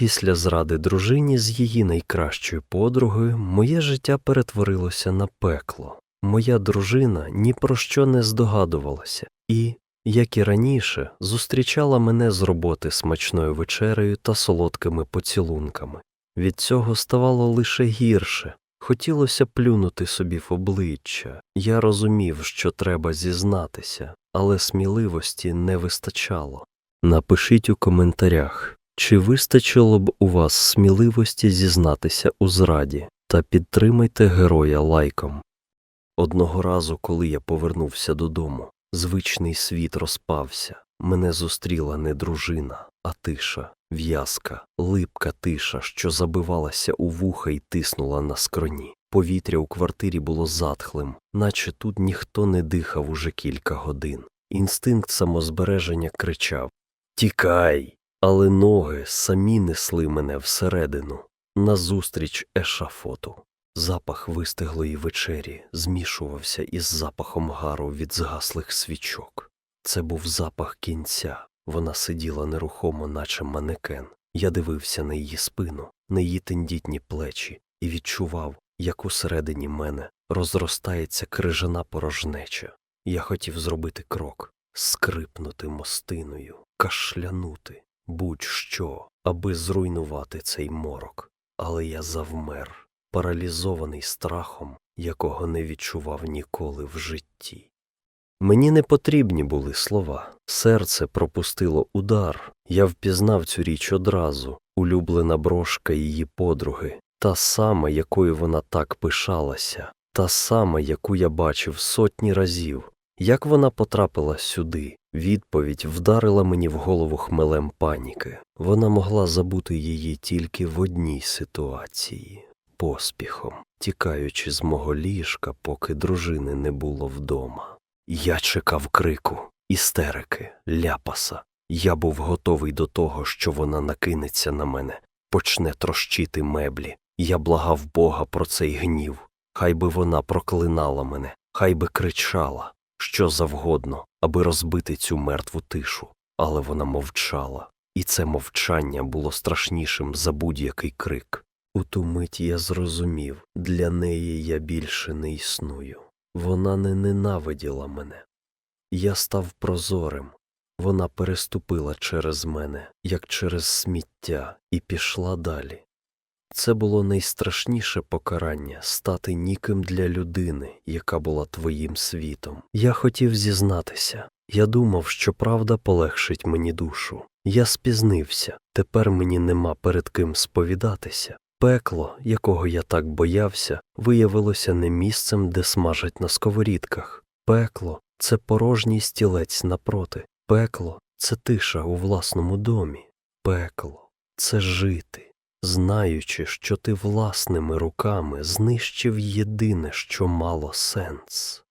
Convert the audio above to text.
Після зради дружині з її найкращою подругою моє життя перетворилося на пекло. Моя дружина ні про що не здогадувалася і, як і раніше, зустрічала мене з роботи смачною вечерею та солодкими поцілунками. Від цього ставало лише гірше. Хотілося плюнути собі в обличчя. Я розумів, що треба зізнатися, але сміливості не вистачало. Напишіть у коментарях, чи вистачило б у вас сміливості зізнатися у зраді, та підтримайте героя лайком. Одного разу, коли я повернувся додому, звичний світ розпався. Мене зустріла не дружина, а тиша, в'язка, липка тиша, що забивалася у вуха і тиснула на скроні. Повітря у квартирі було затхлим, наче тут ніхто не дихав уже кілька годин. Інстинкт самозбереження кричав Тікай! Але ноги самі несли мене всередину, назустріч ешафоту. Запах вистиглої вечері змішувався із запахом гару від згаслих свічок. Це був запах кінця. Вона сиділа нерухомо, наче манекен. Я дивився на її спину, на її тендітні плечі, і відчував, як усередині мене розростається крижана порожнеча. Я хотів зробити крок, скрипнути мостиною, кашлянути, будь-що, аби зруйнувати цей морок. Але я завмер, паралізований страхом, якого не відчував ніколи в житті. Мені не потрібні були слова, серце пропустило удар, я впізнав цю річ одразу, улюблена брошка її подруги, та сама, якою вона так пишалася, та сама, яку я бачив сотні разів. Як вона потрапила сюди, відповідь вдарила мені в голову хмелем паніки. Вона могла забути її тільки в одній ситуації поспіхом, тікаючи з мого ліжка, поки дружини не було вдома. Я чекав крику, істерики, ляпаса. Я був готовий до того, що вона накинеться на мене, почне трощити меблі. Я благав Бога про цей гнів. Хай би вона проклинала мене, хай би кричала, що завгодно, аби розбити цю мертву тишу. Але вона мовчала, і це мовчання було страшнішим за будь-який крик. У ту мить я зрозумів, для неї я більше не існую. Вона не ненавиділа мене. Я став прозорим. Вона переступила через мене, як через сміття, і пішла далі. Це було найстрашніше покарання стати ніким для людини, яка була твоїм світом. Я хотів зізнатися. Я думав, що правда полегшить мені душу. Я спізнився, тепер мені нема перед ким сповідатися. Пекло, якого я так боявся, виявилося не місцем, де смажать на сковорідках. Пекло це порожній стілець напроти. Пекло це тиша у власному домі. Пекло це жити, знаючи, що ти власними руками знищив єдине, що мало сенс.